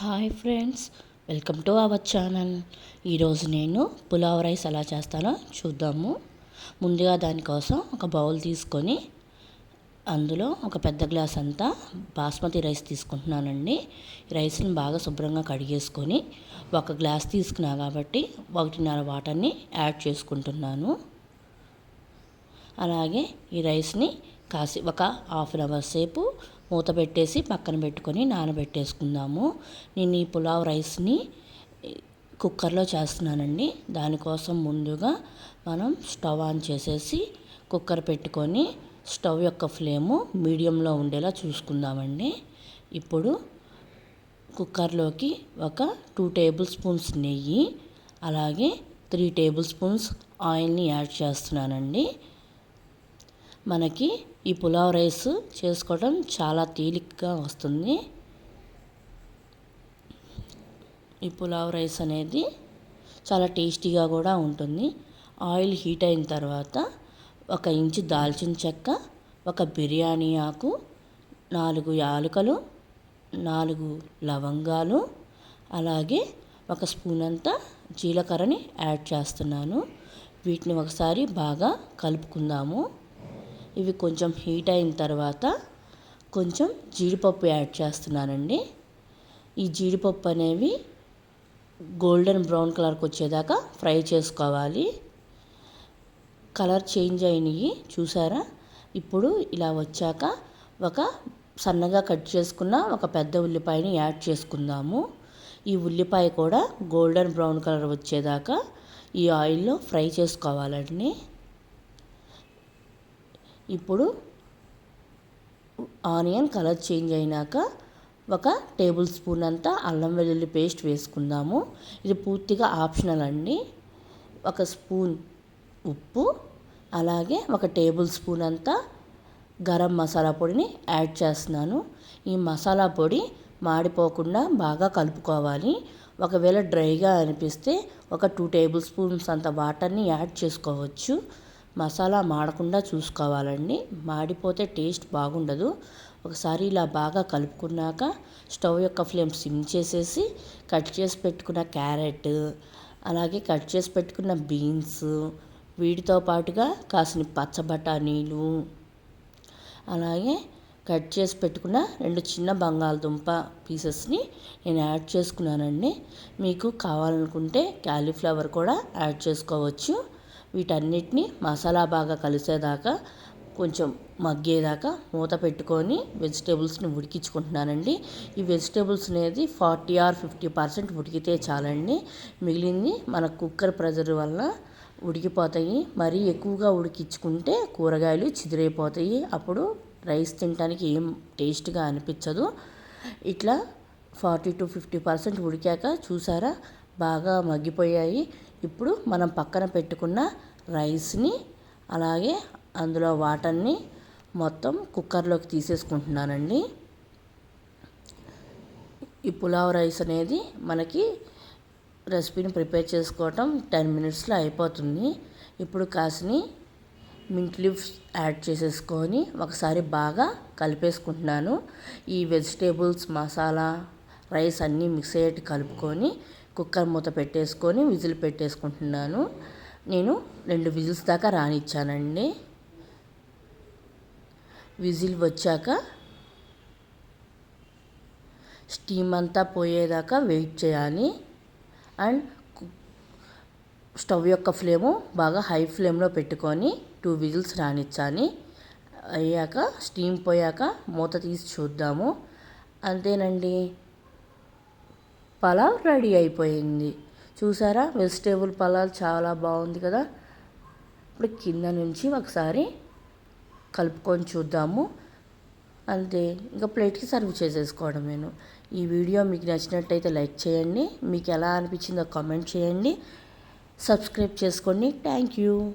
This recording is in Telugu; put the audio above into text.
Hi friends welcome to our channel. ఈరోజు నేను పులావ్ రైస్ ఎలా చేస్తానో చూద్దాము. ముందుగా దానికోసం ఒక బౌల్ తీసుకొని అందులో ఒక పెద్ద గ్లాస్ అంతా బాస్మతి రైస్ తీసుకుంటున్నానండి. రైస్ని బాగా శుభ్రంగా కడిగేసుకొని ఒక గ్లాస్ తీసుకున్నా కాబట్టి ఒకటిన్నర వాటర్ని యాడ్ చేసుకుంటున్నాను. అలాగే ఈ రైస్ని కాసి ఒక హాఫ్ అన్ అవర్ సేపు మూత పెట్టేసి పక్కన పెట్టుకొని నానబెట్టేసుకుందాము. నేను ఈ పులావ్ రైస్ని కుక్కర్లో చేస్తున్నానండి. దానికోసం ముందుగా మనం స్టవ్ ఆన్ చేసేసి కుక్కర్ పెట్టుకొని స్టవ్ యొక్క ఫ్లేము మీడియంలో ఉండేలా చూసుకుందామండి. ఇప్పుడు కుక్కర్లోకి ఒక టూ టేబుల్ స్పూన్స్ నెయ్యి అలాగే త్రీ టేబుల్ స్పూన్స్ ఆయిల్ని యాడ్ చేస్తున్నానండి. మనకి ఈ పులావ్ రైస్ చేసుకోవడం చాలా తేలికగా వస్తుంది. ఈ పులావ్ రైస్ అనేది చాలా టేస్టీగా కూడా ఉంటుంది. ఆయిల్ హీట్ అయిన తర్వాత ఒక ఇంచు దాల్చిన చెక్క ఒక బిర్యానీ ఆకు నాలుగు యాలకులు నాలుగు లవంగాలు అలాగే ఒక స్పూన్ అంతా జీలకర్రని యాడ్ చేస్తున్నాను. వీటిని ఒకసారి బాగా కలుపుకుందాము. ఇవి కొంచెం హీట్ అయిన తర్వాత కొంచెం జీడిపప్పు యాడ్ చేస్తున్నానండి. ఈ జీడిపప్పు అనేవి గోల్డెన్ బ్రౌన్ కలర్కి వచ్చేదాకా ఫ్రై చేసుకోవాలి. కలర్ చేంజ్ అయినవి చూసారా? ఇప్పుడు ఇలా వచ్చాక ఒక సన్నగా కట్ చేసుకున్న ఒక పెద్ద ఉల్లిపాయని యాడ్ చేసుకుందాము. ఈ ఉల్లిపాయ కూడా గోల్డెన్ బ్రౌన్ కలర్ వచ్చేదాకా ఈ ఆయిల్లో ఫ్రై చేసుకోవాలండి. ఇప్పుడు ఆనియన్ కలర్ చేంజ్ అయినాక ఒక టేబుల్ స్పూన్ అంతా అల్లం వెల్లుల్లి పేస్ట్ వేసుకుందాము. ఇది పూర్తిగా ఆప్షనల్ అండి. ఒక స్పూన్ ఉప్పు అలాగే ఒక టేబుల్ స్పూన్ అంతా గరం మసాలా పొడిని యాడ్ చేస్తున్నాను. ఈ మసాలా పొడి మాడిపోకుండా బాగా కలుపుకోవాలి. ఒకవేళ డ్రైగా అనిపిస్తే ఒక టూ టేబుల్ స్పూన్స్ అంత వాటర్ని యాడ్ చేసుకోవచ్చు. మసాలా మాడకుండా చూసుకోవాలండి. మాడిపోతే టేస్ట్ బాగుండదు. ఒకసారి ఇలా బాగా కలుపుకున్నాక స్టవ్ యొక్క ఫ్లేమ్ సిమ్ చేసేసి కట్ చేసి పెట్టుకున్న క్యారెట్ అలాగే కట్ చేసి పెట్టుకున్న బీన్స్ వీటితో పాటుగా కాసిన పచ్చబటానీలు అలాగే కట్ చేసి పెట్టుకున్న రెండు చిన్న బంగాళదుంప పీసెస్ని నేను యాడ్ చేసుకున్నానండి. మీకు కావాలనుకుంటే క్యాలీఫ్లవర్ కూడా యాడ్ చేసుకోవచ్చు. వీటన్నిటిని మసాలా బాగా కలిసేదాకా కొంచెం మగ్గేదాకా మూత పెట్టుకొని వెజిటేబుల్స్ని ఉడికించుకుంటున్నానండి. ఈ వెజిటేబుల్స్ అనేది ఫార్టీ ఆర్ ఫిఫ్టీ పర్సెంట్ ఉడికితే చాలండి. మిగిలింది మన కుక్కర్ ప్రెజర్ వల్ల ఉడికిపోతాయి. మరీ ఎక్కువగా ఉడికించుకుంటే కూరగాయలు చిదిరైపోతాయి. అప్పుడు రైస్ తినడానికి ఏం టేస్ట్గా అనిపించదు. ఇట్లా ఫార్టీ టు ఫిఫ్టీ పర్సెంట్ ఉడికాక చూసారా? బాగా మగ్గిపోయాయి. ఇప్పుడు మనం పక్కన పెట్టుకున్న రైస్ని అలాగే అందులో వాటర్ని మొత్తం కుక్కర్లోకి తీసేసుకుంటున్నానండి. ఈ పులావ్ రైస్ అనేది మనకి రెసిపీని ప్రిపేర్ చేసుకోవటం టెన్ మినిట్స్లో అయిపోతుంది. ఇప్పుడు కాసిని మింట్ లీవ్స్ యాడ్ చేసేసుకొని ఒకసారి బాగా కలిపేసుకుంటున్నాను. ఈ వెజిటేబుల్స్ మసాలా రైస్ అన్నీ మిక్స్ అయ్యేట్టు కలుపుకొని కుక్కర్ మూత పెట్టేసుకొని విజిల్ పెట్టేసుకుంటున్నాను. నేను రెండు విజిల్స్ దాకా రానిచ్చానండి. విజిల్ వచ్చాక స్టీమ్ అంతా పోయేదాకా వెయిట్ చేయాలి. అండ్ స్టవ్ యొక్క ఫ్లేము బాగా హై ఫ్లేమ్లో పెట్టుకొని టూ విజిల్స్ రానిచ్చాలి. అయ్యాక స్టీమ్ పోయాక మూత తీసి చూద్దాము. అంతేనండి. పలావ్ రెడీ అయిపోయింది. చూసారా? వెజిటేబుల్ పలావ్ చాలా బాగుంది కదా? ఇప్పుడు కింద నుంచి ఒకసారి కలుపుకొని చూద్దాము. అంతే. ఇంకా ప్లేట్కి సర్వ్ చేసేసుకోవడం నేను ఈ వీడియో మీకు నచ్చినట్టయితే లైక్ చేయండి. మీకు ఎలా అనిపించిందో కామెంట్ చేయండి. సబ్స్క్రైబ్ చేసుకోండి. Thank you.